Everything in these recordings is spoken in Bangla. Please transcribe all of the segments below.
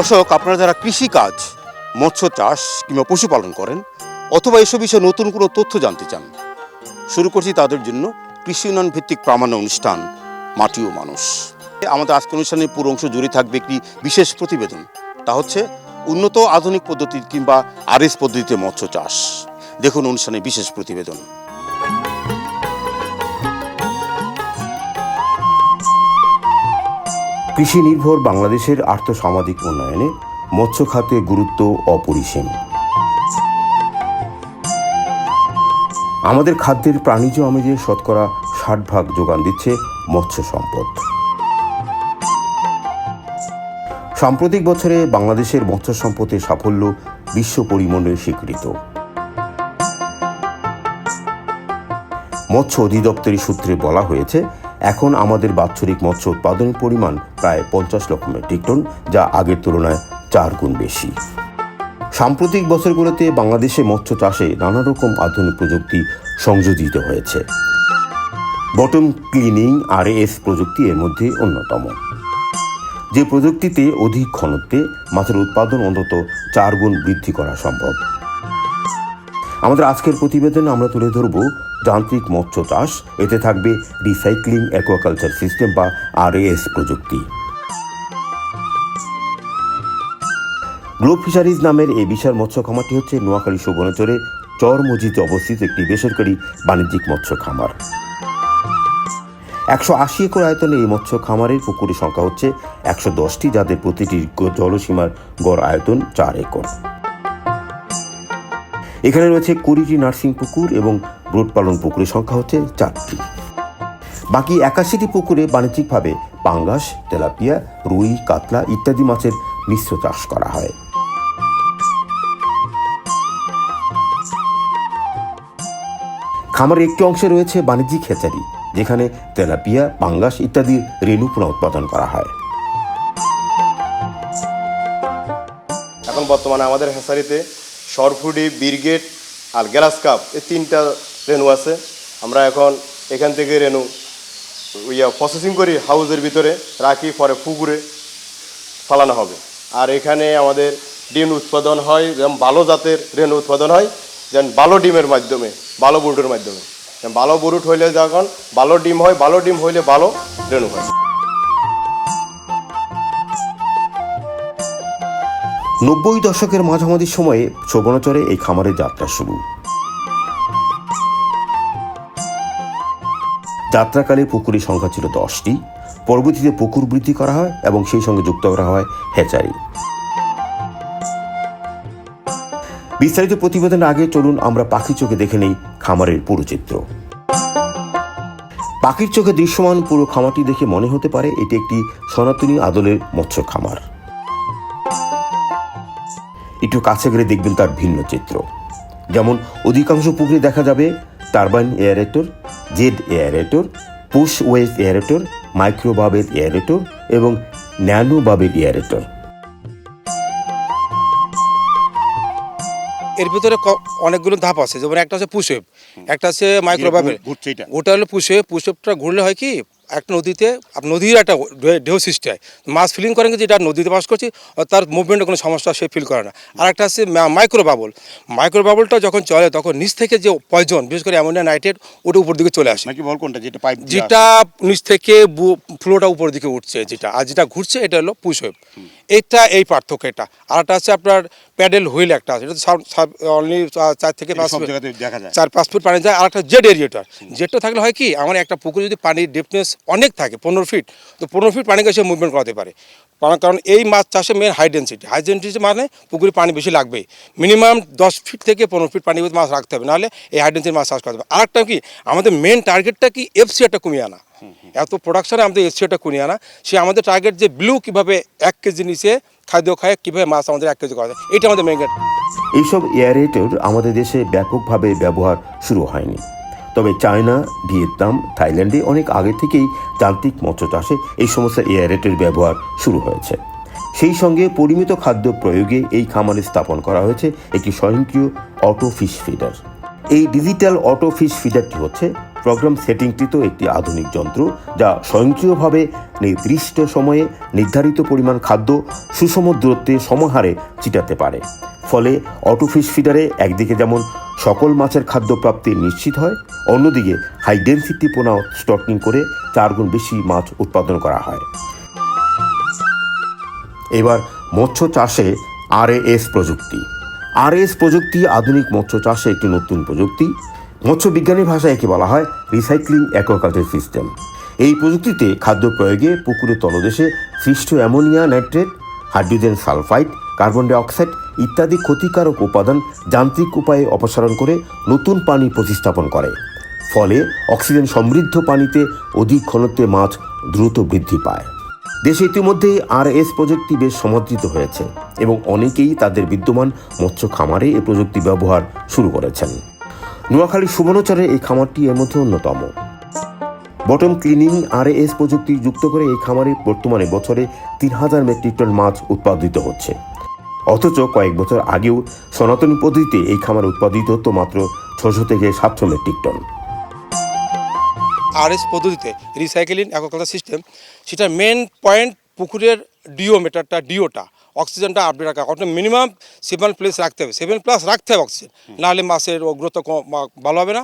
দর্শক, আপনারা যারা কৃষিকাজ, মৎস্য চাষ কিংবা পশুপালন করেন, অথবা এসব বিষয়ে নতুন কোনো তথ্য জানতে চান, শুরু করছি তাদের জন্য কৃষি উন্নয়ন ভিত্তিক প্রামাণ্য অনুষ্ঠান, মাটি ও মানুষ আমাদের আজকের অনুষ্ঠানের পুরো অংশ জুড়ে থাকবে একটি বিশেষ প্রতিবেদন। তা হচ্ছে উন্নত আধুনিক পদ্ধতি কিংবা আরএস পদ্ধতিতে মৎস্য চাষ। দেখুন অনুষ্ঠানের বিশেষ প্রতিবেদন। কৃষি নির্ভর বাংলাদেশের আর্থসামাজিক উন্নয়নে মৎস্য খাতের গুরুত্ব অপরিসীম। আমাদের খাদ্যের প্রাণীজ আমেজের শতকরা ষাট ভাগ যোগান দিচ্ছে মৎস্য সম্পদ। সাম্প্রতিক বছরে বাংলাদেশের মৎস্য সম্পদের সাফল্য বিশ্ব পরিমণ্ডলে স্বীকৃত। মৎস্য অধিদপ্তরের সূত্রে বলা হয়েছে এখন আমাদের বাৎসরিক মৎস্য উৎপাদনের পরিমাণ প্রায় পঞ্চাশ লক্ষ মেট্রিক টন, যা আগের তুলনায় চার গুণ বেশি। সাম্প্রতিক বছরগুলোতে বাংলাদেশে মৎস্য চাষে নানা রকম আধুনিক প্রযুক্তি সংযোজিত হয়েছে। বটম ক্লিনিং আর এস প্রযুক্তি এর মধ্যে অন্যতম। যে প্রযুক্তিতে অধিক ঘনত্বে মাছের উৎপাদন অন্তত চার গুণ বৃদ্ধি করা সম্ভব। আমাদের আজকের প্রতিবেদনে আমরা তুলে ধরব যান্ত্রিক মৎস্য চাষ, এতে থাকবে রিসাইক্লিং অ্যাকোয়াকালচার সিস্টেম বা আরএএস প্রযুক্তি। গ্লোব ফিশারিজ নামের এই বিশাল মৎস্য খামারটি হচ্ছে নোয়াখালী সুবর্ণচরে চর মসজিদে অবস্থিত একটি বেসরকারি বাণিজ্যিক মৎস্য খামার একশো আশি একর আয়তনে এই মৎস্য খামারের পুকুরের সংখ্যা হচ্ছে একশো দশটি, যাদের প্রতিটি জলসীমার গড় আয়তন চার একর। এখানে রয়েছে কুড়িটি নার্সিং পুকুর এবং ব্রোড পালন পুকুরের সংখ্যা হচ্ছে চারটি। বাকি একাশিটি পুকুরে বাণিজ্যিকভাবে পাঙ্গাস, তেলাপিয়া, রুই, কাতলা ইত্যাদি মাছের মিশ্র চাষ করা হয়। খামারের একটি অংশে রয়েছে বাণিজ্যিক হেচারি যেখানে তেলাপিয়া, পাঙ্গাস ইত্যাদি রেণু পুনঃ উৎপাদন করা হয়। এখন বর্তমানে আমাদের হেসারিতে সরফুডি, বিরগেট আর গ্যালাস কাপ, এই তিনটা রেনু আছে। আমরা এখন এখান থেকে রেনু ইয়া প্রসেসিং করি হাউসের ভিতরে, রাখি, পরে পুকুরে ফালানো হবে। আর এখানে আমাদের ডিম উৎপাদন হয়, যেমন ভালো জাতের রেনু উৎপাদন হয়, যেমন ভালো ডিমের মাধ্যমে ভালো বুরুটের মাধ্যমে। ভালো বুরুট হইলে যখন ভালো ডিম হয় ভালো ডিম হইলে ভালো রেনু হয়। নব্বই দশকের মাঝামাঝি সময়ে সুবর্ণচরে এই খামারের যাত্রা শুরু। যাত্রাকালে পুকুরের সংখ্যা ছিল দশটি। পরবর্তীতে পুকুর বৃদ্ধি করা হয় এবং সেই সঙ্গে যুক্ত করা হয় হেচারি। বিস্তারিত প্রতিবেদনের আগে চলুন আমরা পাখি চোখে দেখে নেই খামারের পুরো চিত্র। পাখির চোখে দৃশ্যমান পুরো খামারটি দেখে মনে হতে পারে এটি একটি সনাতনী আদলের মৎস্য খামার। একটু কাছে গেলে দেখবেন তার ভিন্ন চিত্র। যেমন অধিকাংশ পুকুরে দেখা যাবে turbine aerator jet aerator push wave aerator মাইক্রোবাবের aerator এবং ন্যানো বাবেল এয়ারেটর এর ভিতরে ক- অনেকগুলো ধাপ আছে যেমন একটা হচ্ছে পুষেপ একটা হচ্ছে মাইক্রোবাবেল এটা। ওটা হলো পুষেপ পুষেপটা ঘুরলে হয় কি একটা নদীতে নদীর একটা ঢেউ সৃষ্টি হয়। মাছ ফিলিং করেন যে এটা নদীতে বাস করছি তার মুভমেন্টে কোনো সমস্যা সে ফিল করে না। আর একটা আছে মাইক্রো বাবল মাইক্রো বাবলটা যখন চলে তখন নিচ থেকে যে পয়জন বিশেষ করে অ্যামোনিয়া নাইট্রেট ওটা উপর দিকে চলে আসে। নাকি বল কোনটা যেটা পাইপ যেটা নিচ থেকে ফ্লোটা উপর দিকে উঠছে যেটা। আর যেটা ঘুরছে এটা হলো পুশ ওয়েভ এটা এই পার্থক্য এটা। আর একটা আছে আপনার প্যাডেল হুইল একটা আছে এটা অনলি চার থেকে পাঁচ ফুট- জায়গাতে দেখা যায়। চার পাঁচ ফুট পানি যায়। আর একটা জেড এরিয়েটার জেটটা থাকলে হয় কি আমার একটা পুকুরে যদি পানির ডেপনেস অনেক থাকে, পনেরো ফিট তো পনেরো ফিট পানিকে সে মুভমেন্ট করাতে পারে। কারণ এই মাছ চাষে main high density high density মানে পুকুরে পানি বেশি লাগবেই মিনিমাম দশ ফিট থেকে পনেরো ফিট পানি মাছ রাখতে হবে, নাহলে এই হাই ডেন্সিটি মাছ চাষ করতে হবে আরেকটা কি, আমাদের মেন টার্গেটটা কি এফসিআরটা কমিয়ে আনা। এত প্রোডাকশনে আমাদের এফসিআরটা কমিয়ে আনা। সে আমাদের টার্গেট যে ব্লু কীভাবে এক কেজি নিচে খাদ্য খায়, কীভাবে মাছ আমাদের এক কেজি করা যায় এটা আমাদের মেন এইসব এয়ারেটর আমাদের দেশে ব্যাপকভাবে ব্যবহার শুরু হয়নি। তবে চায়না, ভিয়েতনাম, থাইল্যান্ডে অনেক আগে থেকেই যান্ত্রিক মৎস্য চাষে এই সমস্ত এয়ারেটের ব্যবহার শুরু হয়েছে। সেই সঙ্গে পরিমিত খাদ্য প্রয়োগে এই খামারে স্থাপন করা হয়েছে একটি স্বয়ংক্রিয় অটো ফিশ ফিডার। এই ডিজিটাল অটো ফিশ ফিডারটি হচ্ছে প্রোগ্রাম সেটিংকৃত একটি আধুনিক যন্ত্র যা স্বয়ংক্রিয়ভাবে নির্দিষ্ট সময়ে নির্ধারিত পরিমাণ খাদ্য সুষম দূরত্বে সমাহারে চিটাতে পারে। ফলে অটোফিশ ফিডারে একদিকে যেমন সকল মাছের খাদ্য প্রাপ্তি নিশ্চিত হয়, অন্যদিকে হাই ডেন্সিটি পোনা স্টকিং করে চারগুণ বেশি মাছ উৎপাদন করা হয়। এবার মৎস্য চাষে আরএএস প্রযুক্তি। আরএএস প্রযুক্তি আধুনিক মৎস্য চাষে একটি নতুন প্রযুক্তি। মৎস্য বিজ্ঞানী ভাষায় একে বলা হয় রিসাইক্লিং অ্যাকোয়াকালচার সিস্টেম এই প্রযুক্তিতে খাদ্য প্রয়োগে, পুকুরের তলদেশে সৃষ্ট ammonia nitrate, hydrogen sulphide, carbon dioxide ইত্যাদি ক্ষতিকারক উপাদান যান্ত্রিক উপায়ে অপসারণ করে নতুন পানি প্রতিস্থাপন করে। ফলে অক্সিজেন সমৃদ্ধ পানিতে অধিক ঘনত্বে মাছ দ্রুত বৃদ্ধি পায়। দেশে ইতিমধ্যেই আর এস প্রযুক্তি বেশ সমাদৃত হয়েছে এবং অনেকেই তাদের বিদ্যমান মৎস্য খামারে এ প্রযুক্তি ব্যবহার শুরু করেছেন। নোয়াখালী সুবর্ণচরে এই খামারটি এর মধ্যে অন্যতম। বটম ক্লিনিং আর এস প্রযুক্তি যুক্ত করে এই খামারে বর্তমানে বছরে তিন হাজার মেট্রিক টন মাছ উৎপাদিত হচ্ছে। অথচ কয়েক বছর আগেও সনাতনী পদ্ধতিতে এই খামার উৎপাদিত হতো মাত্র ছশো থেকে সাতশো মেট্রিক টন। আরএস পদ্ধতিতে রিসাইকেলিং অ্যাকোয়াকালচার সিস্টেম সেটার মেন পয়েন্ট পুকুরের ডিও মিটারটা ডিওটা অক্সিজেনটা আপডেট রাখা, অর্থাৎ মিনিমাম সেভেন প্লাস রাখতে হবে। সেভেন প্লাস রাখতে হবে অক্সিজেন নাহলে মাছের গ্রোথ ভালো হবে না।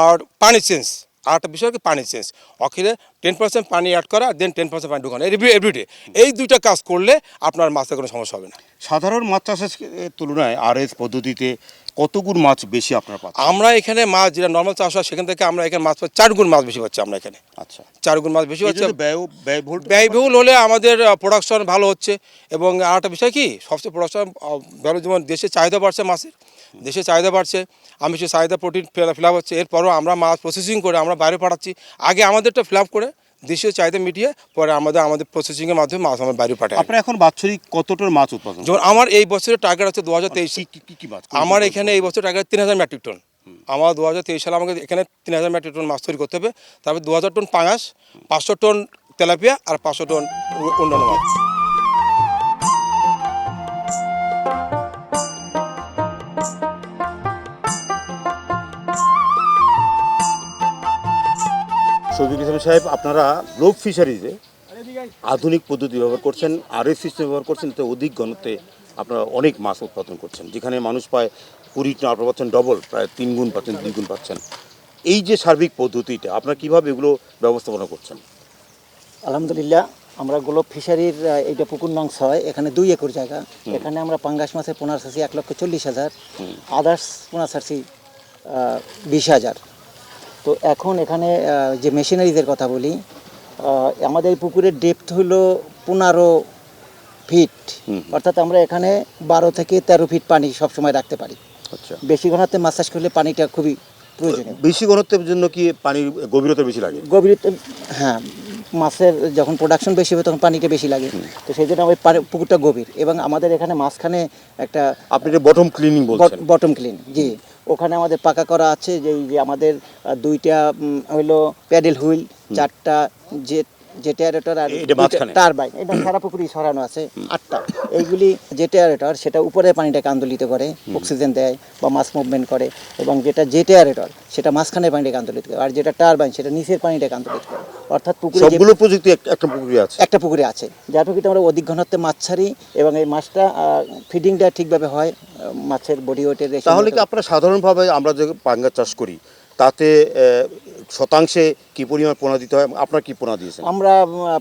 আর পানি চেঞ্জ আর একটা বিষয় কি, পানি চেঞ্জ অখিলে টেন পার্সেন্ট পানি অ্যাড করা দেন টেন পার্সেন্ট পানি ঢুকানো এভরি এভরিডে এই দুইটা কাজ করলে আপনার মাছের কোনো সমস্যা হবে না। সাধারণ মাছ চাষের তুলনায় আর এস পদ্ধতিতে কত গুণ মাছ বেশি আপনার পাচ্ছেন? আমরা এখানে মাছ যেটা নর্মাল চাষ হয় সেখান থেকে আমরা এখানে মাছ পাচ্ছি চার গুণ মাছ বেশি পাচ্ছি আমরা এখানে। আচ্ছা। চার গুণ মাছ বেশি হচ্ছে ব্যয়বহুল ব্যয়বহুল হলে আমাদের প্রোডাকশন ভালো হচ্ছে। এবং আর একটা বিষয় কি? সবচেয়ে প্রোডাকশন ভালো যেমন দেশে চাহিদা বাড়ছে মাছের দেশে চাহিদা বাড়ছে আমি সে চাহিদা প্রোটিন ফিল আপ হচ্ছে। এরপরও আমরা মাছ প্রসেসিং করে আমরা বাইরে পাঠাচ্ছি। আগে আমাদেরটা ফিল আপ করে দেশীয় চাহিদা মিটিয়ে পরে আমাদের আমাদের প্রসেসিংয়ের মাধ্যমে মাছ আমরা বাইরে পাঠাই আপনার এখন বাৎসরিক কতটার মাছ উৎপাদন? যেমন আমার এই বছরের টার্গেট হচ্ছে দু হাজার তেইশ আমার এখানে এই বছর টার্গেট তিন হাজার মেট্রিক টন আমার দু হাজার তেইশ সালে আমাকে এখানে তিন হাজার মেট্রিক টন মাছ তৈরি করতে হবে। তারপর দু হাজার টন পাঙাশ পাঁচশো টন তেলাপিয়া আর পাঁচশো টন অন্যান্য মাছ। শফিক ইসলাম সাহেব আপনারা গ্লোব ফিশারিজে আধুনিক পদ্ধতি ব্যবহার করছেন আর এস সিস্টেম ব্যবহার করছেন এতে অধিক ঘনত্বে আপনারা অনেক মাছ উৎপাদন করছেন। যেখানে মানুষ পায় কুড়ি আপনারা পাচ্ছেন ডবল প্রায় তিন গুণ পাচ্ছেন দুই গুণ পাচ্ছেন। এই যে সার্বিক পদ্ধতিটা আপনারা কীভাবে এগুলো ব্যবস্থাপনা করছেন? আলহামদুলিল্লাহ আমরা গোলপ ফিশারির এইটা পুকুর নং ছয় এখানে দুই একর জায়গা। এখানে আমরা পাঙ্গাস মাছের পোনা ছাড়ছি এক লক্ষ চল্লিশ হাজার আদার্স পোনা ছাড়ছি বিশ হাজার। তো এখন এখানে যে মেশিনারিজের কথা বলি আমাদের পুকুরের ডেপথ হলো পনেরো ফিট অর্থাৎ আমরা এখানে বারো থেকে তেরো ফিট পানি সবসময় রাখতে পারি। আচ্ছা। বেশি ঘনত্বে মাছ চাষ করলে পানিটা খুবই প্রয়োজনীয়। বেশি ঘনত্বের জন্য কি পানির গভীরতা বেশি লাগে? গভীরতা হ্যাঁ মাছের যখন প্রোডাকশন বেশি হবে তখন পানিটা বেশি লাগে। তো সেই জন্য ওই পানি- পুকুরটা গভীর। এবং আমাদের এখানে মাঝখানে একটা আপনি বটম ক্লিনিং বলছেন। বটম ক্লিন জি। ওখানে আমাদের পাকা করা আছে যে যে আমাদের দুইটা হইল প্যাডেল হুইল চারটা যে জেটারেটর আর? টারবাইন এটা সারা পুকুরি ছড়ানো আছে আটটা। এইগুলি জেটারেটর সেটা উপরে পানিটাকে আন্দোলিত করে অক্সিজেন দেয় বা মাছ মুভমেন্ট করে এবং যেটা জেটারেটর সেটা মাঝখানে পানিটাকে আন্দোলিত করে আর যেটা টারবাইন সেটা নিচের পানিটাকে আন্দোলিত করে। অর্থাৎ পুকুরে সবগুলো প্রযুক্তি একটা পুকুরে আছে? একটা পুকুরে আছে। যার পুকুরে আমরা অধিক ঘনত্বে মাছ ছাড়ি এবং এই মাছটা ফিডিংটা ঠিকভাবে হয় মাছের বডি ওয়েটের তাহলে কি আপনারা সাধারণভাবে আমরা যে পাঙ্গা চাষ করি তাতে শতাংশে কি পরিমাণ পোনা দিতে হয়? আপনার কি পোনা দিয়েছেন? আমরা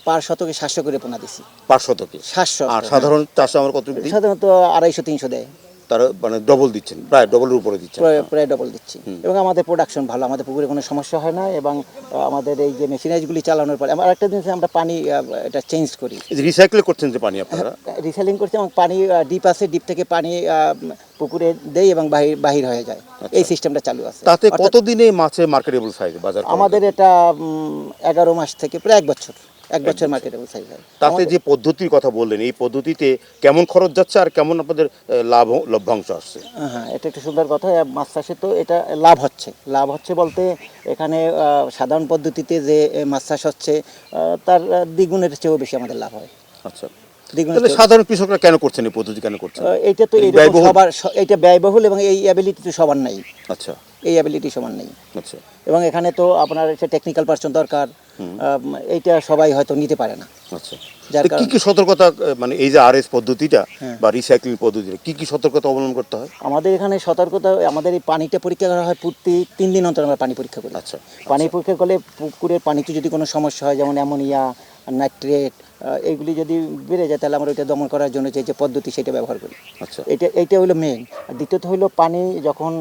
পার শতকে সাতশো করে পোনা দিছি। পার শতকে? সাতশো। আর সাধারণ চাষে আমরা কত সাধারণত আড়াইশো তিনশো দেয়। তারা মানে ডবল দিচ্ছেন প্রায় ডবলের উপরে দিচ্ছেন। প্রায় ডবল দিচ্ছি। এবং আমাদের প্রোডাকশন ভালো আমাদের পুকুরে কোনো সমস্যা হয় না এবং আমাদের এই যে মেশিনারিজগুলি চালানোর পরে আমার একটা জিনিস আমরা পানি এটা চেঞ্জ করি। রিসাইকেল করছেন যে পানি আপনারা? রিসেলিং করছি এবং পানি ডিপ আছে ডিপ থেকে পানি পুকুরে দেই এবং বাহির বাহির হয়ে যায়। এই সিস্টেমটা চালু আছে। তাতে কতদিনে মাছের মার্কেটেবল সাইজ বাজার আমাদের এটা এগারো মাস থেকে প্রায় এক বছর। এক বছর। মার্কেটেবল সাইজ হয় তাতে যে পদ্ধতির কথা বললেন এই পদ্ধতিতে কেমন খরচ যাচ্ছে আর কেমন আপনাদের লাভ লভ্যাংশ আসছে? হ্যাঁ এটা একটা সুন্দর কথা। মাছ চাষে তো এটা লাভ হচ্ছে। লাভ হচ্ছে বলতে এখানে সাধারণ পদ্ধতিতে যে মাছ চাষ হচ্ছে তার দ্বিগুণের চেয়েও বেশি আমাদের লাভ হয়। আচ্ছা। সাধারণ কৃষকরা কেন করছেন এই পদ্ধতি কেন করছেন? এটা তো? সবার এইটা ব্যয়বহুল এবং এই অ্যাবিলিটি তো সবার নাই। আচ্ছা। এই অ্যাবিলিটি সবার নেই। আচ্ছা। এবং এখানে তো আপনার একটা টেকনিক্যাল পার্সন দরকার। এইটা সবাই হয়তো নিতে পারে না। আচ্ছা। কি কি সতর্কতা মানে এই যে আরএস পদ্ধতিটা হ্যাঁ। বা রিসাইক্লিং পদ্ধতিটা কি কি সতর্কতা অবলম্বন করতে হয়? আমাদের এখানে সতর্কতা আমাদের এই পানিটা পরীক্ষা করা হয় প্রতি তিন দিন অন্তর আমরা পানি পরীক্ষা করি। আচ্ছা, পানি পরীক্ষা করলে পুকুরের পানিতে যদি কোনো সমস্যা হয় যেমন অ্যামোনিয়া নাইট্রেট এইগুলি যদি বেড়ে যায় তাহলে আমরা ওইটা দমন করার জন্য যে যে পদ্ধতি সেটা ব্যবহার করি। আচ্ছা। এটা এইটা হলো মেন আর দ্বিতীয়ত হলো পানি যখন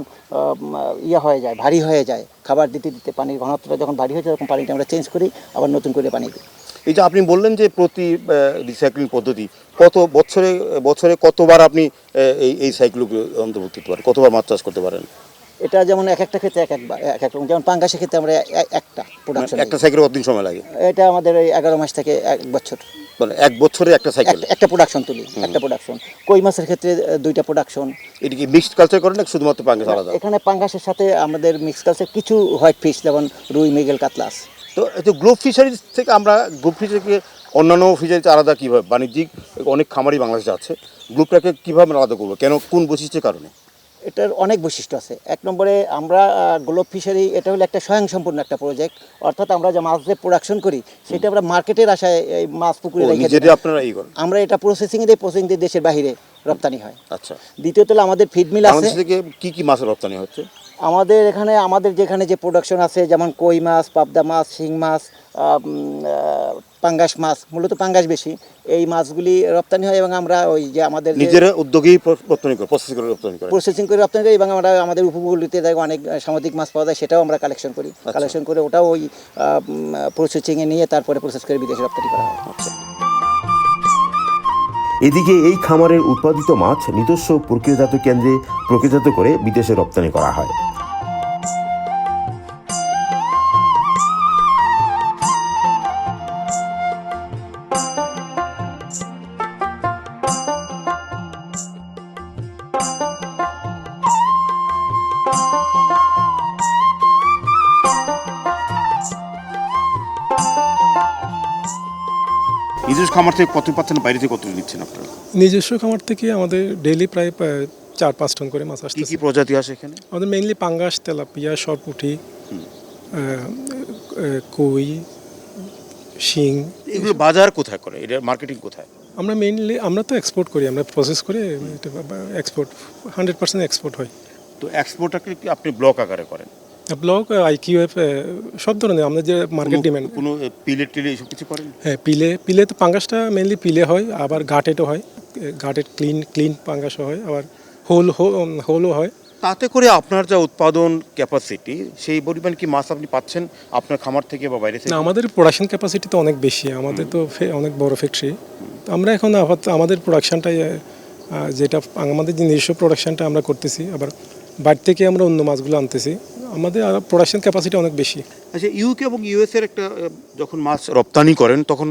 ইয়ে হয়ে যায় ভারী হয়ে যায় খাবার দিতে দিতে পানির ঘনত্বটা যখন ভারী হয়ে যায় তখন পানিটা আমরা চেঞ্জ করি আবার নতুন করে পানি দিই। এই যে আপনি বললেন যে প্রতি রিসাইক্লিং পদ্ধতি কত বছরে বছরে কতবার আপনি এই এই সাইকেলগুলো অন্তর্ভুক্ত করতে পারেন? কতবার মাছ চাষ করতে পারেন? এটা যেমন এক একটা ক্ষেত্রে এক একবার এক এক যেমন পাঙ্গাসের ক্ষেত্রে আমরা একটা প্রোডাকশন মানে একটা সাইকেল কতদিন সময় লাগে? এটা আমাদের এই এগারো মাস থেকে এক বছর। এক বছরে একটা সাইকেল একটা- প্রোডাকশন তুলি একটা প্রোডাকশন কই মাছের ক্ষেত্রে দুইটা প্রোডাকশন এটা কি মিক্সড কালচার করেন না শুধুমাত্র পাঙ্গাস আলাদা? এখানে পাঙ্গাসের সাথে আমাদের মিক্স কালচার কিছু হোয়াইট ফিশ যেমন রুই মেগেল কাতলাস। তো এই যে গ্লোব ফিশারিজ থেকে আমরা গ্লোব ফিশারিকে অন্যান্য ফিশারিজ আলাদা কীভাবে? বাণিজ্যিক অনেক খামারই বাংলাদেশে আছে। গ্লোবটাকে কীভাবে আলাদা করব? কেন? কোন বৈশিষ্ট্যের কারণে? এটার অনেক বৈশিষ্ট্য আছে। এক নম্বরে আমরা গ্লোব ফিশারি এটা হলো একটা স্বয়ংসম্পূর্ণ একটা প্রজেক্ট অর্থাৎ আমরা যে মাছ যে প্রোডাকশন করি সেটা আমরা মার্কেটের আশায় এই মাছ পুকুরে রেখে দিই। আপনারা এই করেন? আমরা এটা প্রসেসিং দিয়ে প্রসেসিং দিয়ে দেশের বাইরে রপ্তানি হয়। আচ্ছা। দ্বিতীয়ত হলো আমাদের ফিড মিল আছে। কি কি মাছ রপ্তানি হচ্ছে? আমাদের এখানে আমাদের যেখানে যে প্রোডাকশন আছে যেমন কই মাছ পাবদা মাছ শিং মাছ পাঙ্গাস মাছ মূলত পাঙ্গাস বেশি। এই মাছগুলি রপ্তানি হয় এবং আমরা ওই যে আমাদের নিজের উদ্যোগেই রপ্তানি করে প্রসেস করে রপ্তানি করে। প্রসেসিং করে রপ্তানি করি এবং আমরা আমাদের উপকূলতে দেখো অনেক সামুদ্রিক মাছ পাওয়া যায় সেটাও আমরা কালেকশন করি। কালেকশন করে ওটাও ওই প্রসেসিংয়ে নিয়ে তারপরে প্রসেস করে বিদেশে রপ্তানি করা হয়। এদিকে এই খামারের উৎপাদিত মাছ নিজস্ব প্রক্রিয়াজাত কেন্দ্রে প্রক্রিয়াজাত করে বিদেশে রপ্তানি করা হয়। নিজস্ব খামার থেকে কত পাচ্ছেন? বাইরে থেকে কত নিচ্ছেন আপনারা? নিজস্ব খামার থেকে আমাদের ডেইলি প্রায় চার পাঁচ টন করে মাছ কি আসতেছে। কি প্রজাতি আসে এখানে? আমাদের মেইনলি পাঙ্গাস তেলাপিয়া সরপুঁটি কই শিং। এগুলো বাজার কোথায় করে? এটা মার্কেটিং কোথায়? আমরা মেইনলি আমরা তো এক্সপোর্ট করি আমরা প্রসেস করে এক্সপোর্ট হান্ড্রেড পার্সেন্ট এক্সপোর্ট হয়। তো এক্সপোর্টটাকে কি আপনি ব্লক আকারে করেন? ব্লক আইকিউএফ সব ধরনের আমাদের যে মার্কেট ডিমান্ড কোনো পিলেট টিলে এসব কিছু করেন? হ্যাঁ পিলে পিলে তো পাঙ্গাসটা মেইনলি পিলে হয় আবার ঘাটেটও হয় ঘাটের ক্লিন ক্লিন পাঙ্গাসও হয় আবার হোল হোলও হয়। তাতে করে আপনার যা উৎপাদন ক্যাপাসিটি সেই পরিমাণ কি মাছ আপনি পাচ্ছেন আপনার খামার থেকে বা বাইরে থেকে? না, আমাদের প্রোডাকশন ক্যাপাসিটি তো অনেক বেশি, আমাদের তো অনেক বড় ফ্যাক্টরি আমরা এখন আমাদের প্রোডাকশনটাই যেটা আমাদের যে নিজস্ব প্রোডাকশনটা আমরা করতেছি, আবার বাইরে থেকে আমরা অন্য মাছগুলো আনতেছি। আমাদের প্রোডাকশন ক্যাপাসিটি অনেক বেশি। আচ্ছা ইউকে এবং ইউএস এর একটা যখন মাছ রপ্তানি করেন তখন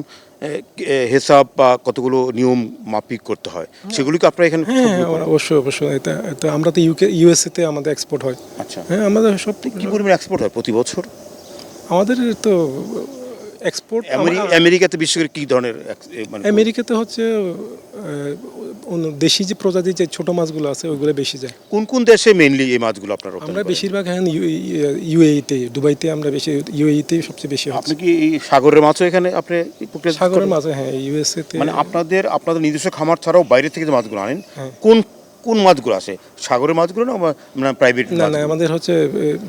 হিসাব বা কতগুলো নিয়ম মাপিক করতে হয়? সেগুলো কি আপনারা এখানে হ্যাঁ সবগুলো অবশ্যই অবশ্যই। এটা এটা আমরা তো ইউকে ইউএসএতে আমাদের এক্সপোর্ট হয়। আচ্ছা। হ্যাঁ আমাদের সব কি পরিমাণ এক্সপোর্ট হয় প্রতি বছর? আমাদের তো এক্সপোর্ট আমেরি- আমেরিকাতে বিশেষ করে কি ধরনের মানে আমেরিকাতে হচ্ছে দেশি যে প্রজাতির যে ছোট মাছগুলো আছে ওইগুলো বেশি যায়। কোন কোন দেশে মেইনলি এই মাছগুলো আপনারা আমরা বেশিরভাগ এখন ইউএইতে দুবাইতে আমরা বেশি ইউএইতে সবচেয়ে বেশি আপনি কি এই সাগরের মাছও এখানে আপনি সাগরের মাছ হ্যাঁ ইউএসএতে মানে আপনাদের আপনাদের নিজস্ব খামার ছাড়াও বাইরে থেকে যে মাছগুলো আনেন হ্যাঁ। কোন কোন মাছগুলো আসে? সাগরের মাছগুলো না মানে প্রাইভেট না না আমাদের হচ্ছে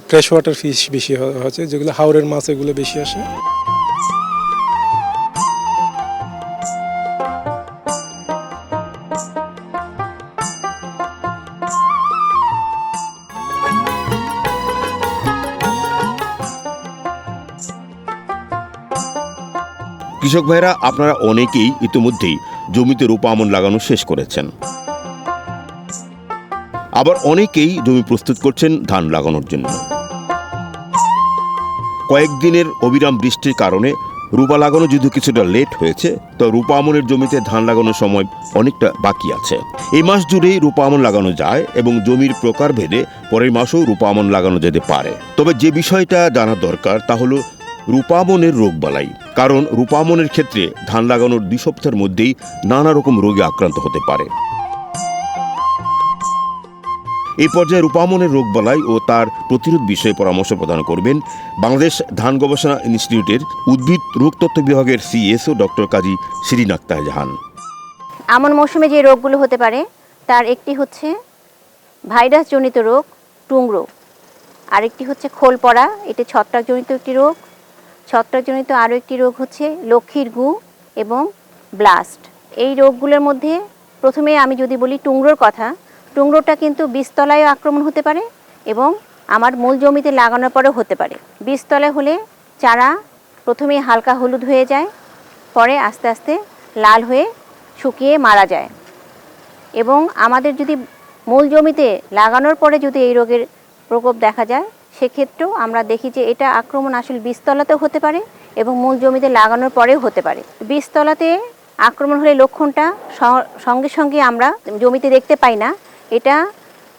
ফ্রেশ ওয়াটার ফিশ বেশি হচ্ছে যেগুলো হাওরের মাছ এগুলো বেশি আসে। কৃষক ভাইরা, আপনারা অনেকেই ইতিমধ্যেই জমিতে রূপা আমন লাগানো শেষ করেছেন। আবার অনেকেই জমি প্রস্তুত করছেন ধান লাগানোর জন্য। কয়েকদিনের অবিরাম বৃষ্টির কারণে রূপা লাগানো যদি কিছুটা লেট হয়েছে, তো রূপা আমনের জমিতে ধান লাগানোর সময় অনেকটা বাকি আছে। এই মাস জুড়েই রূপা আমন লাগানো যায় এবং জমির প্রকার ভেদে পরের মাসেও রূপা আমন লাগানো যেতে পারে। তবে যে বিষয়টা জানা দরকার তা হলো রূপামনের রোগবালাই কারণ রূপামনের ক্ষেত্রে ধান লাগানোর দুই সপ্তাহের মধ্যেই নানা রকম রোগে আক্রান্ত হতে পারে। এই পর্যায়ে রূপামনের রোগবালাই ও তার প্রতিরোধ বিষয়ে পরামর্শ প্রদান করবেন বাংলাদেশ ধান গবেষণা ইনস্টিটিউটের উদ্ভিদ রোগতত্ত্ব বিভাগের সিএসও ডক্টর কাজী শিরিন আক্তার জাহান আমন মৌসুমে যে রোগগুলো হতে পারে, তার একটি হচ্ছে ভাইরাসজনিত রোগ, টুংরো। আরেকটি হচ্ছে খোল পড়া, এটি ছত্রাকজনিত একটি রোগ ছত্রাকজনিত আরও একটি রোগ হচ্ছে লক্ষ্মীর গু এবং ব্লাস্ট। এই রোগগুলোর মধ্যে প্রথমে আমি যদি বলি টুংরোর কথা, টুংরোটা কিন্তু বীজতলায় আক্রমণ হতে পারে এবং আমার মূল জমিতে লাগানোর পরেও হতে পারে। বীজতলায় হলে চারা প্রথমে হালকা হলুদ হয়ে যায়, পরে আস্তে আস্তে লাল হয়ে শুকিয়ে মারা যায়। এবং আমাদের যদি মূল জমিতে লাগানোর পরে যদি এই রোগের প্রকোপ দেখা যায় সেক্ষেত্রেও আমরা দেখি যে এটা আক্রমণ আসলে বীজতলাতেও হতে পারে এবং মূল জমিতে লাগানোর পরেও হতে পারে। বীজতলাতে আক্রমণ হলে লক্ষণটা সঙ্গে সঙ্গে আমরা জমিতে দেখতে পাই না। এটা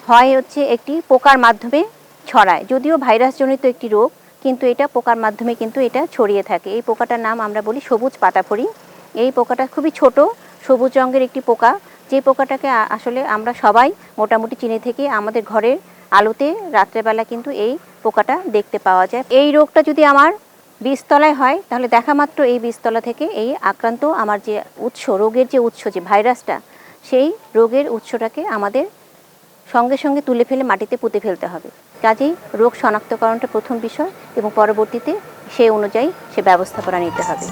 হয় হচ্ছে একটি পোকার মাধ্যমে ছড়ায়। যদিও ভাইরাসজনিত একটি রোগ, কিন্তু এটা পোকার মাধ্যমে কিন্তু এটা ছড়িয়ে থাকে। এই পোকাটার নাম আমরা বলি সবুজ পাতাফড়ি। এই পোকাটা খুবই ছোট, সবুজ রঙের একটি পোকা। যে পোকাটাকে আসলে আমরা সবাই মোটামুটি চিনে থেকে আমাদের ঘরের আলোতে রাত্রেবেলা কিন্তু এই পোকাটা দেখতে পাওয়া যায়। এই রোগটা যদি আমার বীজতলায় হয়, তাহলে দেখা মাত্র এই বীজতলা থেকে এই আক্রান্ত আমার যে উৎস, রোগের যে উৎস, যে ভাইরাসটা, সেই রোগের উৎসটাকে আমাদের সঙ্গে সঙ্গে তুলে ফেলে মাটিতে পুঁতে ফেলতে হবে। কাজেই রোগ শনাক্তকরণটা প্রথম বিষয় এবং পরবর্তীতে সেই অনুযায়ী সে ব্যবস্থাপনা নিতে হবে।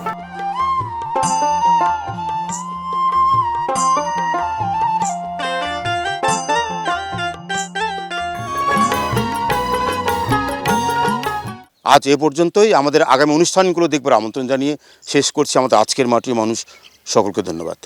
আজ এ পর্যন্তই। আমাদের আগামী অনুষ্ঠানগুলো দেখবার আমন্ত্রণ জানিয়ে শেষ করছি। আমাদের আজকের মাটির মানুষ, সকলকে ধন্যবাদ।